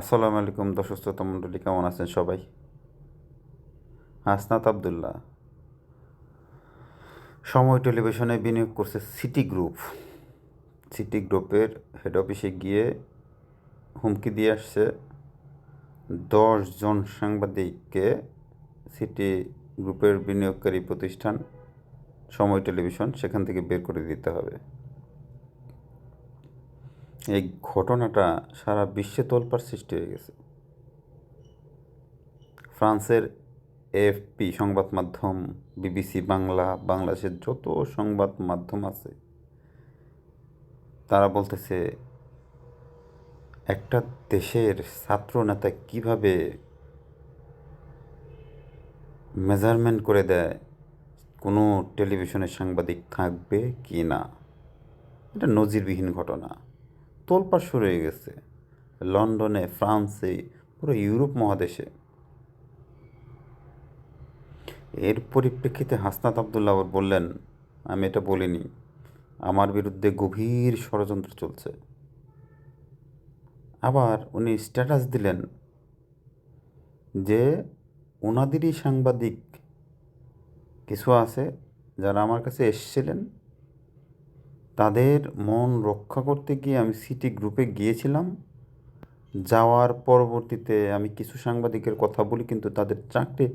আসসালামু আলাইকুম দর্শক শ্রোতা মণ্ডলী, কেমন আছেন সবাই? হাসনাত আবদুল্লাহ। সময় টেলিভিশনে বিনিয়োগ করছে সিটি গ্রুপ। সিটি গ্রুপের হেড অফিসে গিয়ে হুমকি দিয়ে আসছে জন সাংবাদিককে সিটি গ্রুপের বিনিয়োগকারী প্রতিষ্ঠান সময় টেলিভিশন সেখান থেকে বের করে দিতে হবে। এই ঘটনাটা সারা বিশ্বে তোলপাড় সৃষ্টি হয়ে গেছে। ফ্রান্সের এএফপি সংবাদ মাধ্যম, বিবিসি বাংলা, বাংলাদেশের যত সংবাদ মাধ্যম আছে, তারা বলতেছে, একটা দেশের ছাত্র নেতা কীভাবে মেজারমেন্ট করে দেয়, কোনো টেলিভিশনের সাংবাদিক থাকবে কি না, এটা নজিরবিহীন ঘটনা। তোলপাড় শুরু হয়ে গেছে। লন্ডনে, ফ্রান্সে, পুরো ইউরোপ মহাদেশে। এর পরিপ্রেক্ষিতে হাসনাত আবদুল্লাহ বললেন, আমি এটা বলিনি। আমার বিরুদ্ধে গভীর ষড়যন্ত্র চলছে। আবার উনি স্ট্যাটাস দিলেন যে ওনাদেরই সাংবাদিক কিছু আছে যারা আমার কাছে এসেছিলেন। তাদের মন রক্ষা করতে গিয়ে আমি সিটি গ্রুপে গিয়েছিলাম। যাওয়ার পরবর্তীতে আমি কিছু সাংবাদিকের কথা বলি, কিন্তু তাদের চাকরি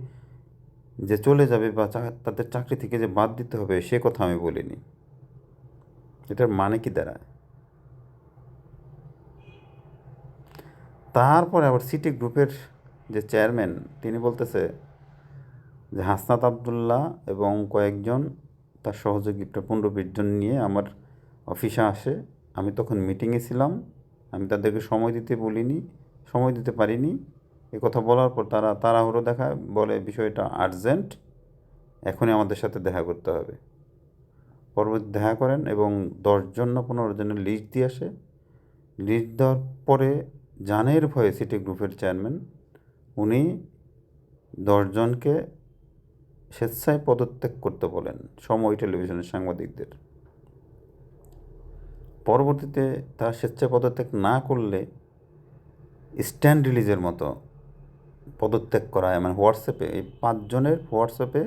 যে চলে যাবে বা তাদের চাকরি থেকে যে বাদ দিতে হবে, সে কথা আমি বলিনি। এটার মানে কি দাঁড়ায়? তারপরে আবার সিটি গ্রুপের যে চেয়ারম্যান, তিনি বলতেছে যে হাসনাত আবদুল্লাহ এবং কয়েকজন তার সহযোগী, পনেরো বিশ জন নিয়ে আমার অফিসে আসে, আমি তখন মিটিংয়ে ছিলাম, আমি তাদেরকে সময় দিতে বলিনি, সময় দিতে পারিনি। এ কথা বলার পর তারা তাড়াহুড়ো দেখায়, বলে বিষয়টা আর্জেন্ট এখনই আমাদের সাথে দেখা করতে হবে। পরবর্তী দেখা করেন এবং দশজন না পনেরো জনের লিস্ট দিয়ে আসে। লিস্ট দেওয়ার পরে জানের ভয়ে সিটি গ্রুপের চেয়ারম্যান উনি দশজনকে স্বেচ্ছায় পদত্যাগ করতে বলেন, সময় টেলিভিশনের সাংবাদিকদের। পরবর্তীতে তারা স্বেচ্ছা পদত্যাগ না করলে স্ট্যান্ড রিলিজের মতো পদত্যাগ করা হয়। মানে হোয়াটসঅ্যাপে এই পাঁচজনের হোয়াটসঅ্যাপে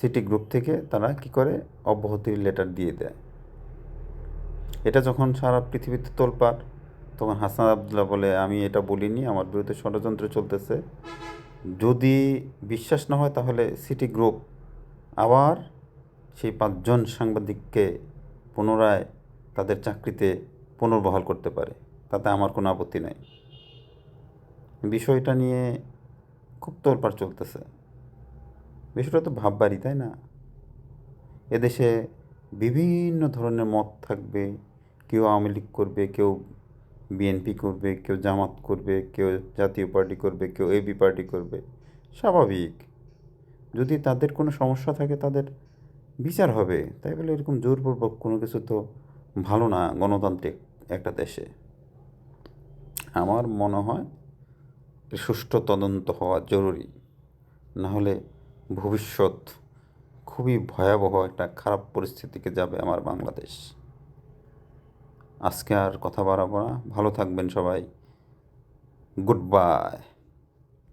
সিটি গ্রুপ থেকে তারা কি করে? অব্যাহতির লেটার দিয়ে দেয়। এটা যখন সারা পৃথিবীতে তোলপাড়, তখন হাসান আবদুল্লাহ বলে, আমি এটা বলিনি, আমার বিরুদ্ধে ষড়যন্ত্র চলতেছে। যদি বিশ্বাস না হয়, তাহলে সিটি গ্রুপ আবার সেই পাঁচজন সাংবাদিককে পুনরায় তাদের চাকরিতে পুনর্বহাল করতে পারে। তাতে আমার কোনো আপত্তি নাই। বিষয়টা নিয়ে খুব তোলপাড় চলতেছে। বিষয়টা তো ভাববারই, তাই না? এদেশে বিভিন্ন ধরনের মত থাকবে। কেউ আওয়ামী লীগ করবে, কেউ বিএনপি করবে, কেউ জামাত করবে, কেউ জাতীয় পার্টি করবে, কেউ এবি পার্টি করবে। স্বাভাবিক। যদি তাদের কোনো সমস্যা থাকে, তাদের বিচার হবে। তাই বলে এরকম জোরপূর্বক কোনো কিছু তো ভালো না গণতান্ত্রিক একটা দেশে। আমার মনে হয় সুষ্ঠু তদন্ত হওয়া জরুরি। নাহলে ভবিষ্যৎ খুবই ভয়াবহ একটা খারাপ পরিস্থিতিকে যাবে আমার বাংলাদেশ। আজকে আর কথা বাড়াবো না। ভালো থাকবেন সবাই। Good bye.